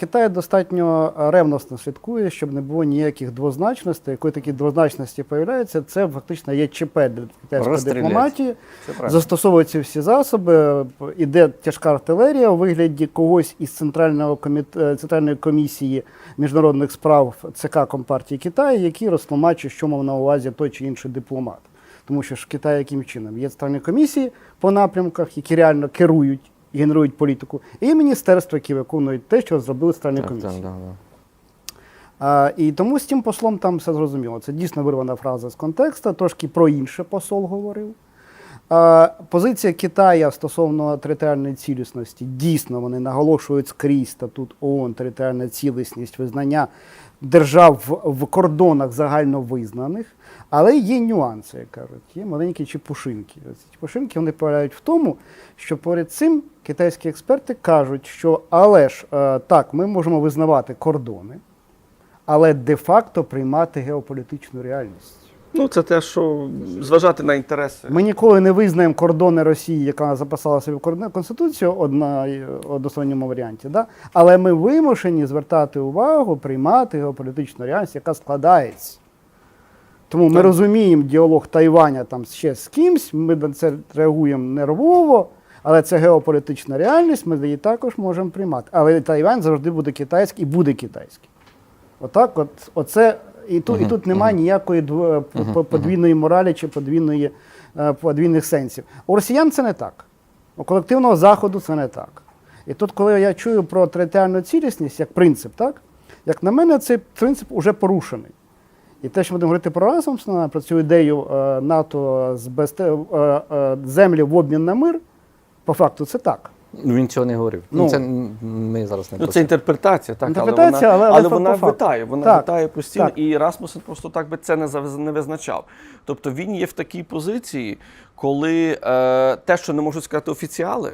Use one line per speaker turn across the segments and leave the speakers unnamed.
Китай достатньо ревносно слідкує, щоб не було ніяких двозначностей. Коли такі двозначності появляються, це фактично є ЧП для китайської дипломатії. Застосовуються всі засоби. Іде тяжка артилерія у вигляді когось із центрального коміт... е, центральної комісії міжнародних справ ЦК Компартії Китаю, який розтлумачує, що мав на увазі той чи інший дипломат. Тому що ж Китай яким чином? Є центральні комісії по напрямках, які реально керують генерують політику, і міністерства, які виконують те, що зробили центральні
Так,
комісії.
так, так, да.
А, і тому з тим послом там все зрозуміло. Це дійсно вирвана фраза з контексту, трошки про інше посол говорив. Позиція Китая стосовно територіальної цілісності, дійсно вони наголошують скрізь статут ООН, територіальна цілісність, визнання держав в, в кордонах загальновизнаних, але є нюанси, як кажуть, є маленькі чепушинки. Ці чепушинки вони полягають в тому, що поряд цим китайські експерти кажуть, що але ж е, так, ми можемо визнавати кордони, але де-факто приймати геополітичну реальність.
Ну, це те, що зважати на інтереси.
Ми ніколи не визнаємо кордони Росії, яка записала собі в Конституцію одна е, в останньому варіанті. Да? Але ми вимушені звертати увагу, приймати геополітичну реальність, яка складається. Тому ми
Так.
розуміємо діалог Тайваня там ще з кимсь, ми на це реагуємо нервово, але це геополітична реальність, ми її також можемо приймати. Але Тайвань завжди буде китайський і буде китайський. Отак, от, оце, і тут, і тут немає ніякої по- подвійної моралі чи подвійної, е, подвійних сенсів. У росіян це не так. У колективного заходу це не так. І тут, коли я чую про територіальну цілісність як принцип, так? як на мене, цей принцип уже порушений. І те, що ми будемо говорити про Расмусона, про цю ідею е, НАТО з е, е, землі в обмін на мир, по факту це так.
Ну, Він цього не говорив. Ну,
Ну,
це ми зараз не
Ну, це інтерпретація, так,
Інтерпретація,
але вона,
але- але
але вона
по
витає, вона
Так,
витає постійно.
так.
І Расмусен просто так би це не, визначав. Тобто він є в такій позиції, коли е, те, що не можуть сказати офіціали,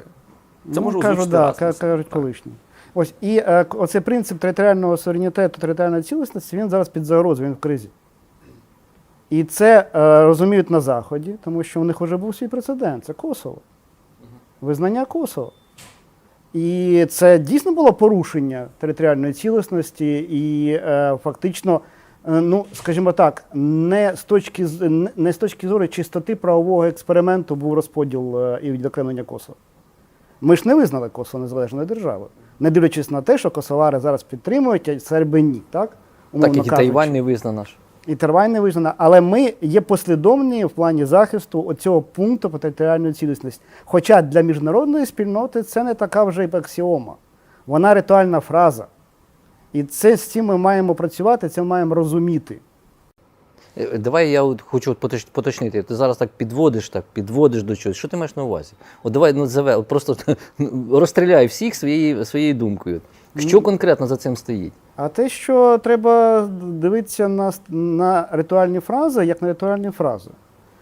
це може
Ну, кажу,
озвучити
да,
Расмусен.
кажуть колишні. Ось і е, оцей принцип територіального суверенітету, територіальної цілісності, він зараз під загрозою, він в кризі. І це е, розуміють на Заході, тому що у них вже був свій прецедент це Косово. Визнання Косово. І це дійсно було порушення територіальної цілісності і е, фактично, е, ну, скажімо так, не з точки не- з точки зору чистоти правового експерименту був розподіл е, і відокремлення Косово. Ми ж не визнали Косово незалежною державою, не дивлячись на те, що косовари зараз підтримують, а серби ні, так?
так,
Умовно
як і
кажучи.
Тайвань не визнана ж.
І Тайвань не визнана, але ми є послідовні в плані захисту оцього пункту про територіальну цілісність. Хоча для міжнародної спільноти це не така вже й аксіома. Вона ритуальна фраза. І це з цим ми маємо працювати, це ми маємо розуміти.
Е, Давай я от хочу поточнити. Ти зараз так підводиш, так підводиш до чогось. Що ти маєш на увазі? От давай ну, заве, просто розстріляй всіх своєю, своєю думкою. Що конкретно за цим стоїть?
А те, що треба дивитися на, на ритуальні фрази, як на ритуальні фрази.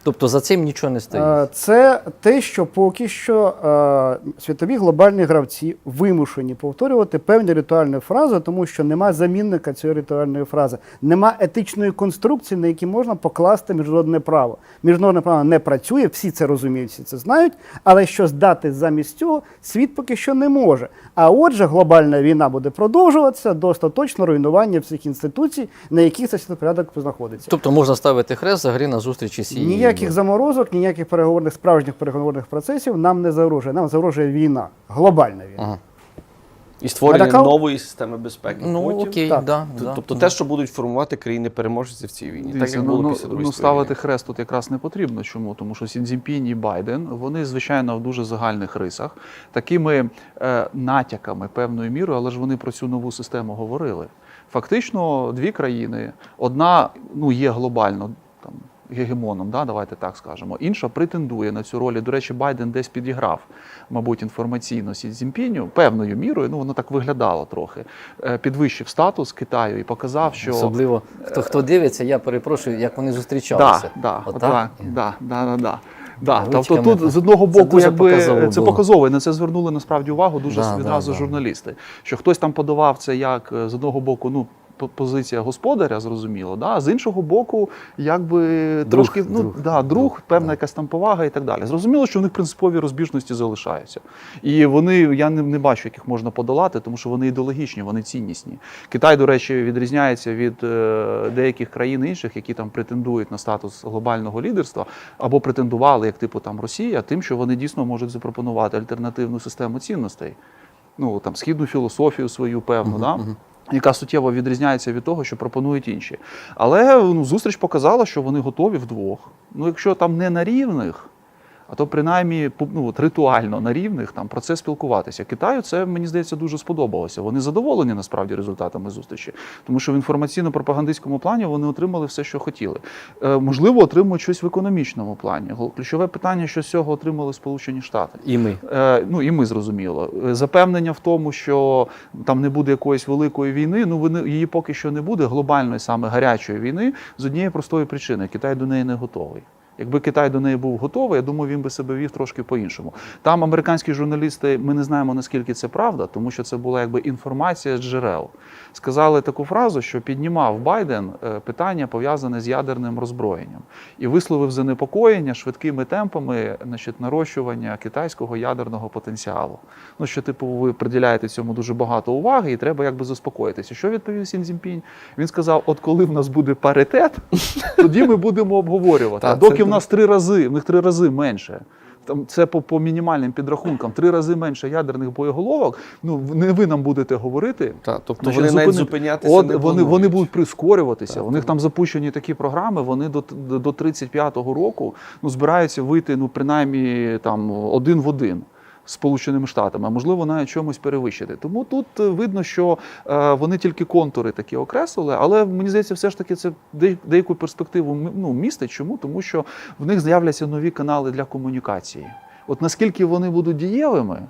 Тобто за цим нічого не стоїть.
Е, Це те, що поки що е, світові глобальні гравці вимушені повторювати певні ритуальні фрази, тому що нема замінника цієї ритуальної фрази, нема етичної конструкції, на які можна покласти міжнародне право. Міжнародне право не працює, всі це розуміють, всі це знають, але щось дати замість цього світ поки що не може. А отже, глобальна війна буде продовжуватися до остаточного руйнування всіх інституцій, на яких цей світопорядок знаходиться.
Тобто можна ставити хрест за гри на зустрічі з
Ніяких заморозок, ніяких переговорних справжніх переговорних процесів нам не загрожує. Нам загрожує війна, глобальна війна.
Ага.
І створення
така-
нової системи безпеки.
Ну
Потім-
окей,
Так.
да,
Т-
да,
Тобто
да.
те, що будуть формувати країни переможці в цій війні, так як
ну,
було
ну,
після Другої
ну, ставити хрест тут якраз не потрібно. Чому? Тому що Сідзінпінь і Байден, вони, звичайно, в дуже загальних рисах, такими е, натяками певною мірою, але ж вони про цю нову систему говорили. Фактично, дві країни: одна ну, є глобально там. Гегемоном, да, давайте так скажемо. Інша претендує на цю роль. До речі, Байден десь підіграв, мабуть, інформаційно Сі Цзіньпіню певною мірою. Ну воно так виглядало трохи. Е, Підвищив статус Китаю і показав, що
Особливо хто хто дивиться, я перепрошую, як вони зустрічалися.
да, да, да, да, да, да. Да, тобто тут з одного боку,
дуже
якби
показово
це показово, і на це звернули насправді увагу дуже
Да,
відразу
да,
журналісти. Що хтось там подавав це як е, з одного боку, ну позиція господаря, зрозуміло, да? а з іншого боку, якби
Друг,
трошки ну,
друг.
Да, друг, певна якась там повага і так далі. Зрозуміло, що в них принципові розбіжності залишаються. І вони, я не, не бачу, як їх можна подолати, тому що вони ідеологічні, вони ціннісні. Китай, до речі, відрізняється від е, деяких країн інших, які там претендують на статус глобального лідерства, або претендували, як типу там Росія, тим, що вони дійсно можуть запропонувати альтернативну систему цінностей ну там східну філософію свою певну, да? Яка суттєво відрізняється від того, що пропонують інші. Але ну, зустріч показала, що вони готові вдвох. Ну, якщо там не на рівних, а то принаймні ну, от ритуально на рівних там про це спілкуватися. Китаю це мені здається дуже сподобалося. Вони задоволені насправді результатами зустрічі, тому що в інформаційно-пропагандистському плані вони отримали все, що хотіли. Е, можливо, отримують щось в економічному плані. Ключове питання, що з цього отримали Сполучені Штати.
І ми.
Е, ну і ми зрозуміло. Е, Запевнення в тому, що там не буде якоїсь великої війни. Ну вони її поки що не буде глобальної саме гарячої війни з однієї простої причини: Китай до неї не готовий. Якби Китай до неї був готовий, я думаю, він би себе вів трошки по-іншому. Там американські журналісти, ми не знаємо наскільки це правда, тому що це була якби інформація з джерел. Сказали таку фразу, що піднімав Байден е, питання пов'язане з ядерним роззброєнням і висловив занепокоєння швидкими темпами значить, нарощування китайського ядерного потенціалу. Ну що, типу, ви приділяєте цьому дуже багато уваги, і треба якби заспокоїтися. Що відповів Сін Цзіньпінь? Він сказав: от коли в нас буде паритет, тоді ми будемо обговорювати. Доки в нас три рази, в них три рази менше. Там це по, по мінімальним підрахункам, три рази менше ядерних боєголовок. Ну не ви нам будете говорити.
Та, тобто
вони
вони навіть зупинятися
От,
не
вони, вони будуть прискорюватися.
Так,
У них
так.
там запущені такі програми. Вони до, до, до 35-го року ну, збираються вийти ну, принаймні там один в один. Сполученими Штатами, а можливо, навіть чомусь перевищити. Тому тут е, видно, що е, вони тільки контури такі окреслили, але мені здається, все ж таки це деяку перспективу ну, містить. Чому? Тому що в них з'являться нові канали для комунікації. От наскільки вони будуть дієвими,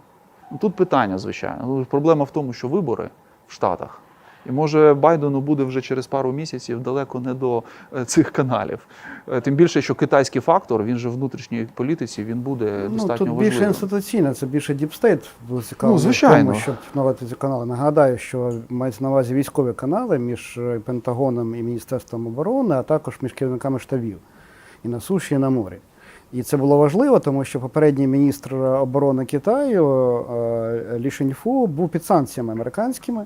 тут питання, звичайно. Проблема в тому, що вибори в Штатах. І може Байдену буде вже через пару місяців далеко не до е, цих каналів. Е, Тим більше, що китайський фактор, він же в внутрішній політиці, він буде
Ну,
достатньо
тут більше
важливим.
інституційне, це більше діпстейт був цікавий
Ну, звичайно.
тому, щоб навати ці канали. Нагадаю, що мається на увазі військові канали між е, Пентагоном і Міністерством оборони, а також між керівниками штабів і на суші, і на морі. І це було важливо, тому що попередній міністр оборони Китаю е, Лі Шеньфу був під санкціями американськими.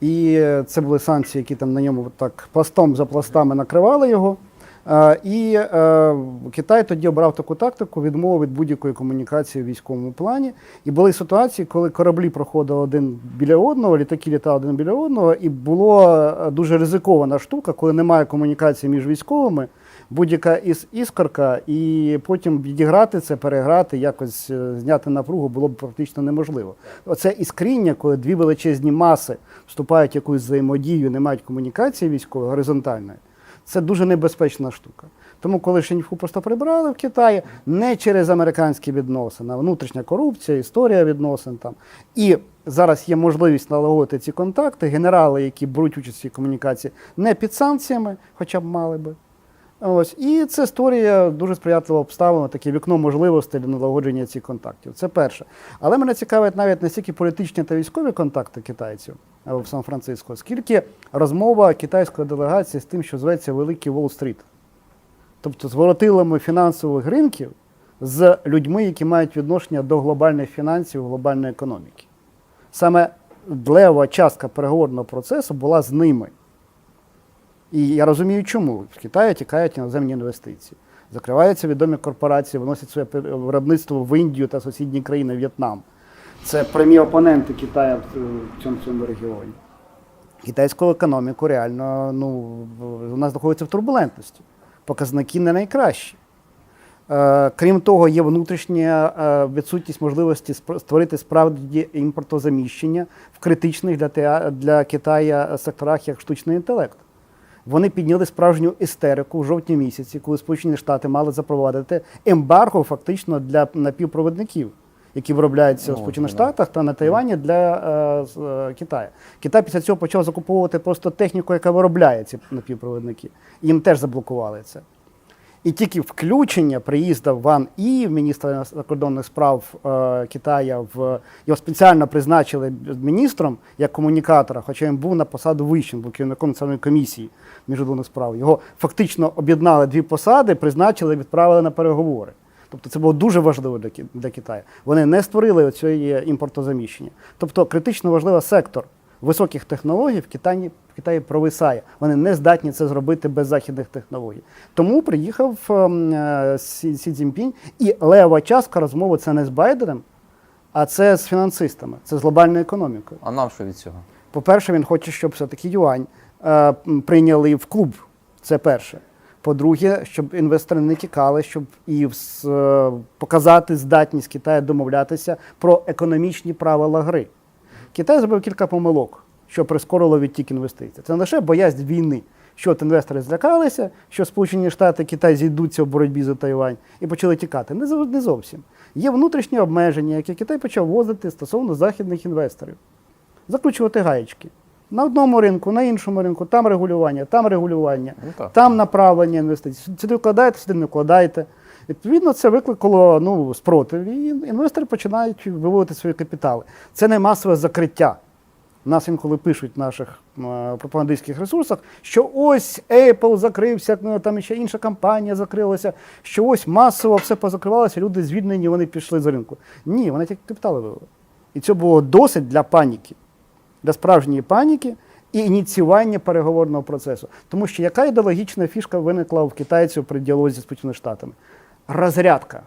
І це були санкції, які там на ньому так пластом за пластами накривали його. Е, І е, Китай тоді обрав таку тактику відмови від будь-якої комунікації в військовому плані. І були ситуації, коли кораблі проходили один біля одного, літаки літали один біля одного, і була е, дуже ризикована штука, коли немає комунікації між військовими, будь-яка із іскорка, і потім відіграти це, переграти, якось е, зняти напругу було б практично неможливо. Оце іскріння, коли дві величезні маси вступають в якусь взаємодію, не мають комунікації військової горизонтальної. Це дуже небезпечна штука. Тому, коли Шеньфу просто прибрали в Китаї, не через американські відносини, а внутрішня корупція, історія відносин там. І зараз є можливість налагодити ці контакти. Генерали, які беруть участь в цій комунікації, не під санкціями, хоча б мали би. Ось і це створює дуже сприятливо обставину, таке вікно можливостей для налагодження цих контактів. Це перше. Але мене цікавить навіть не стільки політичні та військові контакти китайців в Сан-Франциско, скільки розмова китайської делегації з тим, що зветься Великий Уолл-стріт. Тобто з воротилами фінансових ринків з людьми, які мають відношення до глобальних фінансів, глобальної економіки. Саме лева частка переговорного процесу була з ними. І я розумію, чому в Китаї тікають іноземні інвестиції. Закриваються відомі корпорації, виносять своє виробництво в Індію та сусідні країни В'єтнам. Це прямі опоненти Китаю в цьому, цьому регіоні. Китайську економіку реально ну, вона знаходиться в турбулентності. Показники не найкращі. Е, Крім того, є внутрішня е, відсутність можливості створити справді імпортозаміщення в критичних для, для Китаю секторах, як штучний інтелект. Вони підняли справжню істерику в жовтні місяці, коли Сполучені Штати мали запровадити ембарго фактично для напівпровідників, які виробляються у Сполучених Штатах та на Тайвані для е, е, Китаю. Китай після цього почав закуповувати просто техніку, яка виробляє ці напівпровідники. Їм теж заблокували це. І тільки включення приїзду Ван І, міністра закордонних справ е, Китаю, в його спеціально призначили міністром як комунікатора, хоча він був на посаду вищим, був керівником національної комісії міжнародних справ. Його фактично об'єднали дві посади, призначили, відправили на переговори. Тобто це було дуже важливо для, для Китаю. Вони не створили цієї імпортозаміщення. Тобто критично важливий сектор високих технологій в Китаї, в Китаї провисає. Вони не здатні це зробити без західних технологій. Тому приїхав ем, е, Сі, Сі Цзіньпінь, і лева частка розмови це не з Байденом, а це з фінансистами, це з глобальною економікою.
А нам що від цього?
По-перше, він хоче, щоб все-таки юань е, прийняли в клуб. Це перше. По-друге, щоб інвестори не тікали, щоб і е, показати здатність Китаю домовлятися про економічні правила гри. Китай зробив кілька помилок, що прискорило відтік інвестицій. Це не лише боязнь війни, що от інвестори злякалися, що Сполучені Штати Китай зійдуться в боротьбі за Тайвань і почали тікати. Не зовсім. Є внутрішні обмеження, які Китай почав вводити стосовно західних інвесторів закручувати гаєчки. На одному ринку, на іншому ринку, там регулювання, там регулювання,
Ну,
там направлення інвестицій. Сюди вкладаєте, сюди не вкладаєте. Відповідно, це викликало ну, спротив, і інвестори починають виводити свої капітали. Це не масове закриття. Нас інколи пишуть в наших е, пропагандистських ресурсах, що ось Apple закрився, ну, там ще інша компанія закрилася, що ось масово все позакривалося, люди звільнені, вони пішли з ринку. Ні, вони тільки капітали вивели. І це було досить для паніки, для справжньої паніки і ініціювання переговорного процесу. Тому що яка ідеологічна фішка виникла в китайців при діалозі з Сполученими Штатами? Розрядка.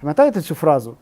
Пам'ятаєте цю фразу?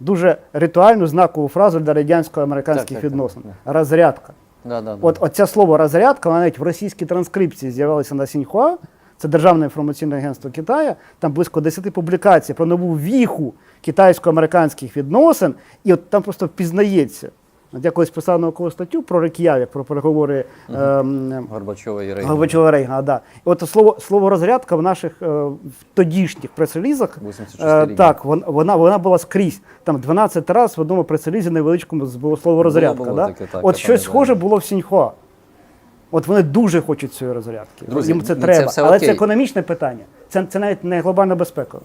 Дуже ритуальну знакову фразу для радянсько-американських відносин. Розрядка.
Да, да, да.
От оце слово розрядка, вона навіть в російській транскрипції з'явилася на Сіньхуа, це Державне інформаційне агентство Китаю. Там близько 10 публікацій про нову віху китайсько-американських відносин, і от там просто впізнається. От я колись писав наукову статтю про Рек'явік, про переговори ем,
Горбачова і Рейгана.
Горбачова Рейгана. Да. І от слово, слово розрядка в наших е, в тодішніх прес-релізах е, так, вона, вона була скрізь. Там 12 разів в одному прес-релізі невеличкому було слово розрядка.
було
да?
таке, так,
от щось схоже було в Сіньхуа. От вони дуже хочуть цієї розрядки.
Друзі,
Їм це
ну, це
треба.
все
Але
окей.
це економічне питання. Це, це навіть не глобальна безпека.